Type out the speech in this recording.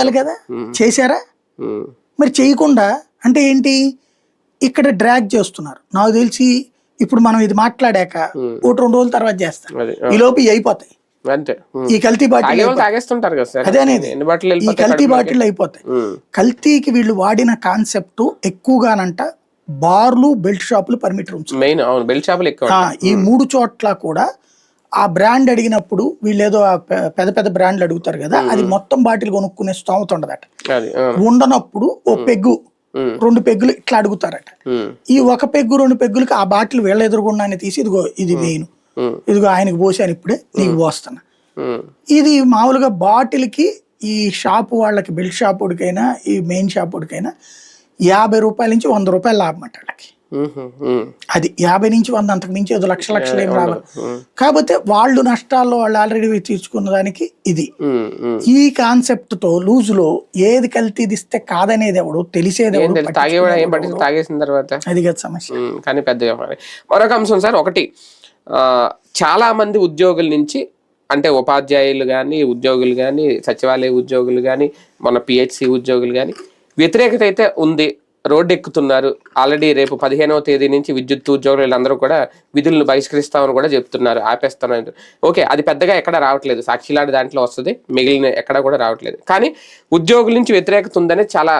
చేయాలి కదా? చేశారా? మరి చేయకుండా అంటే ఏంటి? ఇక్కడ డ్రాగ్ చేస్తున్నారు. నాకు తెలిసి ఇప్పుడు మనం ఇది మాట్లాడాక. ఒకటి రెండు రోజుల తర్వాత చేస్తాం. ఈ లోపు అయిపోతాయి. అంతే. ఈ కల్తీ బాటిల్ తాగేస్తుంటారు కదా అదే అనేది. ఈ కల్తీ బాటిల్ అయిపోతాయి. కల్తీకి వీళ్ళు వాడిన కాన్సెప్ట్ ఎక్కువగానంట బార్లు బెల్ట్ షాపులు పర్మిట్ రూమ్స్. మెయిన్ అవును ఎక్కువ ఈ మూడు చోట్ల కూడా ఆ బ్రాండ్ అడిగినప్పుడు వీళ్ళు ఏదో పెద్ద పెద్ద బ్రాండ్లు అడుగుతారు కదా అది మొత్తం బాటిల్ కొనుక్కునే స్తోమత ఉండదట. ఉండనప్పుడు ఓ పెగ్గు రెండు పెగ్గులు ఇట్లా అడుగుతారట. ఈ ఒక పెగ్గు రెండు పెగ్గులకి ఆ బాటిల్ వీళ్ళ ఎదురుగుండానే తీసి ఇదిగో ఇది మెయిన్ ఇదిగో ఆయనకి పోసాను ఇప్పుడే నీకు పోస్తున్నా. ఉమ్, ఇది మామూలుగా బాటిల్కి ఈ షాపు వాళ్ళకి బెల్ట్ షాప్ వాడికైనా ఈ మెయిన్ షాప్ వాడికైనా యాభై రూపాయల నుంచి వంద రూపాయలు లాభం అంట వాళ్ళకి. అది యాభై నుంచి వంద అంతకు మించి ఏదో లక్ష లక్షలు ఏం రావాలి కాకపోతే వాళ్ళు నష్టాల్లో వాళ్ళు ఆల్రెడీ తీర్చుకున్న దానికి ఇది. ఈ కాన్సెప్ట్తో లూజ్లో ఏది కల్తీదిస్తే కాదనేది ఎవడు తెలిసేది ఎవడు తాగేసిన తర్వాత? అది కదా సమస్య. కానీ పెద్ద మరొక అంశం సార్ ఒకటి. ఆ, చాలా మంది ఉద్యోగుల నుంచి అంటే ఉపాధ్యాయులు కానీ ఉద్యోగులు కానీ సచివాలయ ఉద్యోగులు కానీ మన పిహెచ్సి ఉద్యోగులు కానీ వ్యతిరేకత అయితే ఉంది. రోడ్డు ఎక్కుతున్నారు ఆల్రెడీ రేపు పదిహేనవ తేదీ నుంచి విద్యుత్ ఉద్యోగులు వీళ్ళందరూ కూడా విధులను బహిష్కరిస్తామని కూడా చెప్తున్నారు. ఆపేస్తామని ఓకే అది పెద్దగా ఎక్కడ రావట్లేదు. సాక్షిలాంటి దాంట్లో వస్తుంది. మిగిలిన ఎక్కడ కూడా రావట్లేదు. కానీ ఉద్యోగుల నుంచి వ్యతిరేకత ఉందని చాలా